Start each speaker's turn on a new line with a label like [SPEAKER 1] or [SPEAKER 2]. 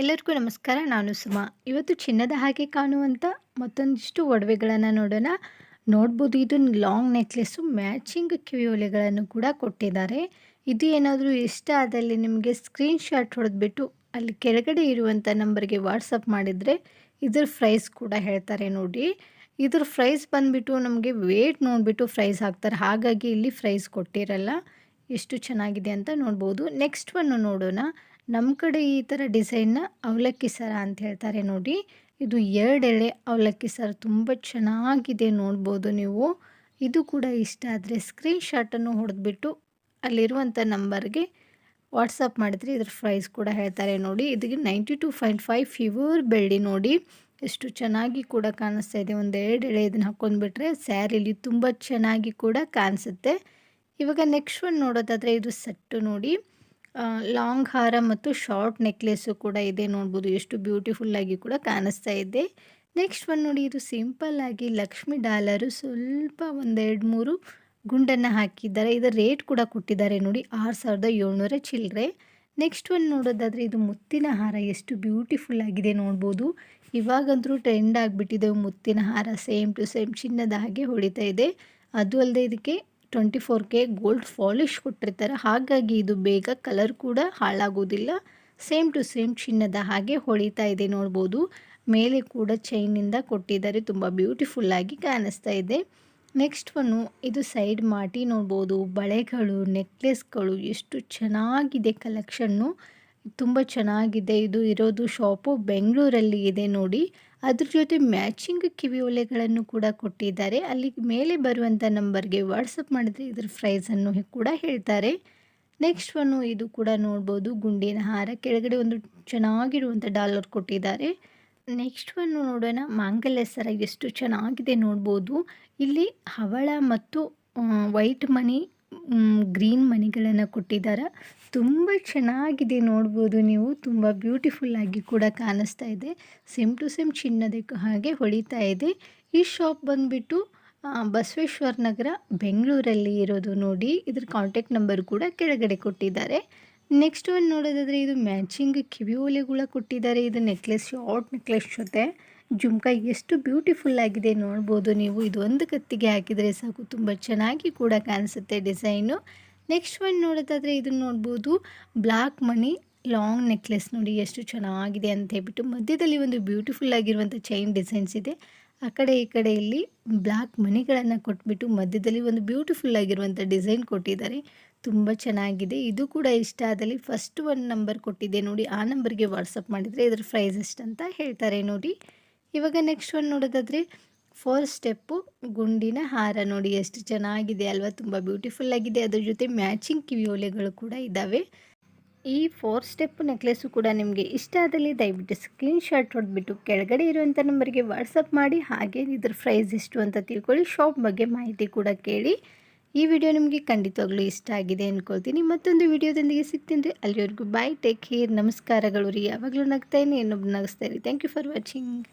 [SPEAKER 1] ಎಲ್ಲರಿಗೂ ನಮಸ್ಕಾರ, ನಾನು ಸುಮಾ. ಇವತ್ತು ಚಿನ್ನದ ಹಾಗೆ ಕಾಣುವಂಥ ಮತ್ತೊಂದಿಷ್ಟು ಒಡವೆಗಳನ್ನು ನೋಡೋಣ. ನೋಡ್ಬೋದು, ಇದು ಲಾಂಗ್ ನೆಕ್ಲೆಸ್ಸು ಮ್ಯಾಚಿಂಗ್ ಕಿವಿಯೋಲೆಗಳನ್ನು ಕೂಡ ಕೊಟ್ಟಿದ್ದಾರೆ. ಇದು ಏನಾದರೂ ಇಷ್ಟ ಆದಲ್ಲಿ ನಿಮಗೆ ಸ್ಕ್ರೀನ್ ಶಾಟ್ ಹೊಡೆದ್ಬಿಟ್ಟು ಅಲ್ಲಿ ಕೆಳಗಡೆ ಇರುವಂಥ ನಂಬರ್ಗೆ ವಾಟ್ಸಪ್ ಮಾಡಿದರೆ ಇದ್ರ ಪ್ರೈಸ್ ಕೂಡ ಹೇಳ್ತಾರೆ ನೋಡಿ. ಇದ್ರ ಪ್ರೈಸ್ ಬಂದುಬಿಟ್ಟು ನಮಗೆ ವೇಟ್ ನೋಡಿಬಿಟ್ಟು ಪ್ರೈಸ್ ಹಾಕ್ತಾರೆ. ಹಾಗಾಗಿ ಇಲ್ಲಿ ಪ್ರೈಸ್ ಕೊಟ್ಟಿರಲ್ಲ. ಎಷ್ಟು ಚೆನ್ನಾಗಿದೆ ಅಂತ ನೋಡ್ಬೋದು. ನೆಕ್ಸ್ಟ್ ಒನ್ನು ನೋಡೋಣ. ನಮ್ಮ ಕಡೆ ಈ ಥರ ಡಿಸೈನ್ನ ಅವಲಕ್ಕಿ ಸರ ಅಂತ ಹೇಳ್ತಾರೆ ನೋಡಿ. ಇದು ಎರಡೆಳೆ ಅವಲಕ್ಕಿ ಸರ ತುಂಬ ಚೆನ್ನಾಗಿದೆ ನೋಡ್ಬೋದು ನೀವು. ಇದು ಕೂಡ ಇಷ್ಟ ಆದರೆ ಸ್ಕ್ರೀನ್ ಶಾಟನ್ನು ಹೊಡೆದ್ಬಿಟ್ಟು ಅಲ್ಲಿರುವಂಥ ನಂಬರ್ಗೆ ವಾಟ್ಸಪ್ ಮಾಡಿದ್ರೆ ಇದ್ರ ಪ್ರೈಸ್ ಕೂಡ ಹೇಳ್ತಾರೆ ನೋಡಿ. ಇದಕ್ಕೆ ನೈಂಟಿ ಟು ಪಾಯಿಂಟ್ ಫೈವ್ ಫಿವರ್ ಬೆಳ್ಳಿ ನೋಡಿ. ಎಷ್ಟು ಚೆನ್ನಾಗಿ ಕೂಡ ಕಾಣಿಸ್ತಾ ಇದೆ. ಒಂದು ಎರಡು ಎಳೆ ಇದನ್ನು ಹಾಕ್ಕೊಂಡ್ಬಿಟ್ರೆ ಸ್ಯಾರಿಲಿ ತುಂಬ ಚೆನ್ನಾಗಿ ಕೂಡ ಕಾಣಿಸುತ್ತೆ. ಇವಾಗ ನೆಕ್ಸ್ಟ್ ಒಂದು ನೋಡೋದಾದರೆ ಇದು ಸೆಟ್ಟು ನೋಡಿ. ಲಾಂಗ್ ಹಾರ ಮತ್ತು ಶಾರ್ಟ್ ನೆಕ್ಲೆಸ್ಸು ಕೂಡ ಇದೆ ನೋಡ್ಬೋದು. ಎಷ್ಟು ಬ್ಯೂಟಿಫುಲ್ಲಾಗಿ ಕೂಡ ಕಾಣಿಸ್ತಾ ಇದೆ. ನೆಕ್ಸ್ಟ್ ಒಂದು ನೋಡಿ, ಇದು ಸಿಂಪಲ್ ಆಗಿ ಲಕ್ಷ್ಮಿ ಡಾಲರು ಸ್ವಲ್ಪ ಒಂದೆರಡು ಮೂರು ಗುಂಡನ್ನು ಹಾಕಿದ್ದಾರೆ. ಇದರ ರೇಟ್ ಕೂಡ ಕೊಟ್ಟಿದ್ದಾರೆ ನೋಡಿ, ಆರು ಸಾವಿರದ ಏಳ್ನೂರ ಚಿಲ್ಲರೆ ನೆಕ್ಸ್ಟ್ ಒಂದು ನೋಡೋದಾದರೆ, ಇದು ಮುತ್ತಿನ ಹಾರ ಎಷ್ಟು ಬ್ಯೂಟಿಫುಲ್ ಆಗಿದೆ ನೋಡ್ಬೋದು. ಇವಾಗಂತೂ ಟ್ರೆಂಡ್ ಆಗಿಬಿಟ್ಟಿದೆ ಮುತ್ತಿನ ಹಾರ, ಸೇಮ್ ಟು ಸೇಮ್ ಚಿನ್ನದ ಹಾಗೆ ಹೊಡಿತಾ ಇದೆ. ಅದು ಅಲ್ಲದೆ ಇದಕ್ಕೆ twenty four K gold polish ಕೊಟ್ಟಿರ್ತಾರೆ. ಹಾಗಾಗಿ ಇದು ಬೇಗ ಕಲರ್ ಕೂಡ ಹಾಳಾಗೋದಿಲ್ಲ. ಸೇಮ್ ಟು ಸೇಮ್ ಚಿನ್ನದ ಹಾಗೆ ಹೊಳಿತಾ ಇದೆ ನೋಡ್ಬೋದು. ಮೇಲೆ ಕೂಡ ಚೈನಿಂದ ಕೊಟ್ಟಿದ್ದಾರೆ. ತುಂಬ ಬ್ಯೂಟಿಫುಲ್ಲಾಗಿ ಕಾಣಿಸ್ತಾ ಇದೆ. ನೆಕ್ಸ್ಟ್ ಒನ್ನು ಇದು ಸೈಡ್ ಮಾಟಿ ನೋಡ್ಬೋದು. ಬಳೆಗಳು ನೆಕ್ಲೆಸ್ಗಳು ಎಷ್ಟು ಚೆನ್ನಾಗಿದೆ ಕಲೆಕ್ಷನ್ನು ತುಂಬ ಚೆನ್ನಾಗಿದೆ. ಇದು ಇರೋದು ಶಾಪು ಬೆಂಗಳೂರಲ್ಲಿ ಇದೆ ನೋಡಿ. ಅದ್ರ ಜೊತೆ ಮ್ಯಾಚಿಂಗ್ ಕಿವಿ ಒಲೆಗಳನ್ನು ಕೂಡ ಕೊಟ್ಟಿದ್ದಾರೆ. ಅಲ್ಲಿ ಮೇಲೆ ಬರುವಂಥ ನಂಬರ್ಗೆ ವಾಟ್ಸಪ್ ಮಾಡಿದರೆ ಇದ್ರ ಪ್ರೈಸನ್ನು ಕೂಡ ಹೇಳ್ತಾರೆ. ನೆಕ್ಸ್ಟ್ ಒನ್ನು ಇದು ಕೂಡ ನೋಡ್ಬೋದು. ಗುಂಡಿನ ಹಾರ. ಕೆಳಗಡೆ ಒಂದು ಚೆನ್ನಾಗಿರುವಂಥ ಡಾಲರ್ ಕೊಟ್ಟಿದ್ದಾರೆ. ನೆಕ್ಸ್ಟ್ ಒನ್ ನೋಡೋಣ. ಮಾಂಗಲ್ಯ ಸರ ಎಷ್ಟು ಚೆನ್ನಾಗಿದೆ ನೋಡ್ಬೋದು. ಇಲ್ಲಿ ಹವಳ ಮತ್ತು ವೈಟ್ ಮನಿ ಗ್ರೀನ್ ಮಣಿಗಳನ್ನು ಕೊಟ್ಟಿದ್ದಾರೆ ತುಂಬ ಚೆನ್ನಾಗಿದೆ ನೋಡ್ಬೋದು ನೀವು. ತುಂಬ ಬ್ಯೂಟಿಫುಲ್ಲಾಗಿ ಕೂಡ ಕಾಣಿಸ್ತಾ ಇದೆ. ಸೇಮ್ ಟು ಸೇಮ್ ಚಿನ್ನದ ಹಾಗೆ ಹೊಳಿತಾ ಇದೆ. ಈ ಶಾಪ್ ಬಂದುಬಿಟ್ಟು ಬಸವೇಶ್ವರ ನಗರ ಬೆಂಗಳೂರಲ್ಲಿ ಇರೋದು ನೋಡಿ. ಇದ್ರ ಕಾಂಟ್ಯಾಕ್ಟ್ ನಂಬರ್ ಕೂಡ ಕೆಳಗಡೆ ಕೊಟ್ಟಿದ್ದಾರೆ. ನೆಕ್ಸ್ಟ್ ಒಂದು ನೋಡೋದಾದರೆ ಇದು ಮ್ಯಾಚಿಂಗ್ ಕಿವಿ ಓಲೆಗಳ ಕೊಟ್ಟಿದ್ದಾರೆ. ಇದು ನೆಕ್ಲೆಸ್ ಶಾರ್ಟ್ ನೆಕ್ಲೆಸ್ ಜೊತೆ. ಜುಮ್ಕ ಎಷ್ಟು ಬ್ಯೂಟಿಫುಲ್ ಆಗಿದೆ ನೋಡ್ಬೋದು ನೀವು. ಇದು ಒಂದು ಕತ್ತಿಗೆ ಹಾಕಿದರೆ ಸಾಕು. ತುಂಬ ಚೆನ್ನಾಗಿ ಕೂಡ ಕಾಣಿಸುತ್ತೆ ಡಿಸೈನು. ನೆಕ್ಸ್ಟ್ ಒನ್ ನೋಡೋದಾದರೆ ಇದನ್ನು ನೋಡ್ಬೋದು. ಬ್ಲಾಕ್ ಮನಿ ಲಾಂಗ್ ನೆಕ್ಲೆಸ್ ನೋಡಿ ಎಷ್ಟು ಚೆನ್ನಾಗಿದೆ ಅಂತ ಹೇಳ್ಬಿಟ್ಟು ಮಧ್ಯದಲ್ಲಿ ಒಂದು ಬ್ಯೂಟಿಫುಲ್ ಆಗಿರುವಂಥ ಚೈನ್ ಡಿಸೈನ್ಸ್ ಇದೆ. ಆ ಕಡೆ ಈ ಕಡೆ ಇಲ್ಲಿ ಬ್ಲಾಕ್ ಮನಿಗಳನ್ನು ಕೊಟ್ಬಿಟ್ಟು ಮಧ್ಯದಲ್ಲಿ ಒಂದು ಬ್ಯೂಟಿಫುಲ್ ಆಗಿರುವಂಥ ಡಿಸೈನ್ ಕೊಟ್ಟಿದ್ದಾರೆ. ತುಂಬ ಚೆನ್ನಾಗಿದೆ. ಇದು ಕೂಡ ಇಷ್ಟ ಆದಲ್ಲಿ ಫಸ್ಟ್ ಒಂದು ನಂಬರ್ ಕೊಟ್ಟಿದೆ ನೋಡಿ. ಆ ನಂಬರ್ಗೆ ವಾಟ್ಸಪ್ ಮಾಡಿದರೆ ಇದರ ಪ್ರೈಸ್ ಅಂತ ಹೇಳ್ತಾರೆ ನೋಡಿ. ಇವಾಗ ನೆಕ್ಸ್ಟ್ ಒಂದು ನೋಡೋದಾದರೆ ಫೋರ್ ಸ್ಟೆಪ್ಪು ಗುಂಡಿನ ಹಾರ. ನೋಡಿ ಎಷ್ಟು ಚೆನ್ನಾಗಿದೆ ಅಲ್ವಾ, ತುಂಬ ಬ್ಯೂಟಿಫುಲ್ ಆಗಿದೆ. ಅದ್ರ ಜೊತೆ ಮ್ಯಾಚಿಂಗ್ ಕಿವಿಯೋಲೆಗಳು ಕೂಡ ಇದ್ದಾವೆ ಈ ಫೋರ್ ಸ್ಟೆಪ್ ನೆಕ್ಲೆಸ್ಸು ಕೂಡ ನಿಮಗೆ ಇಷ್ಟ ಆದಲ್ಲಿ ದಯವಿಟ್ಟು ಸ್ಕ್ರೀನ್ ಶಾಟ್ ಹೊಡೆದ್ಬಿಟ್ಟು ಕೆಳಗಡೆ ಇರುವಂಥ ನಂಬರ್ಗೆ ವಾಟ್ಸಪ್ ಮಾಡಿ, ಹಾಗೆ ಇದ್ರ ಪ್ರೈಸ್ ಎಷ್ಟು ಅಂತ ತಿಳ್ಕೊಳ್ಳಿ. ಶಾಪ್ ಬಗ್ಗೆ ಮಾಹಿತಿ ಕೂಡ ಕೇಳಿ. ಈ ವಿಡಿಯೋ ನಿಮಗೆ ಖಂಡಿತವಾಗ್ಲೂ ಇಷ್ಟ ಆಗಿದೆ ಅಂದ್ಕೊಳ್ತೀನಿ ಮತ್ತೊಂದು ವಿಡಿಯೋದೊಂದಿಗೆ ಸಿಗ್ತೀನಿ ರೀ. ಅಲ್ಲಿವರೆಗೂ ಬಾಯ್ ಟೇಕ್ ಕೇರ್ ನಮಸ್ಕಾರಗಳು ರೀ. ಯಾವಾಗಲೂ ನಗ್ತಾಯಿನಿ ಇನ್ನೊಬ್ರು ನಗಿಸ್ತಾ ಇರಿ. Thank you for watching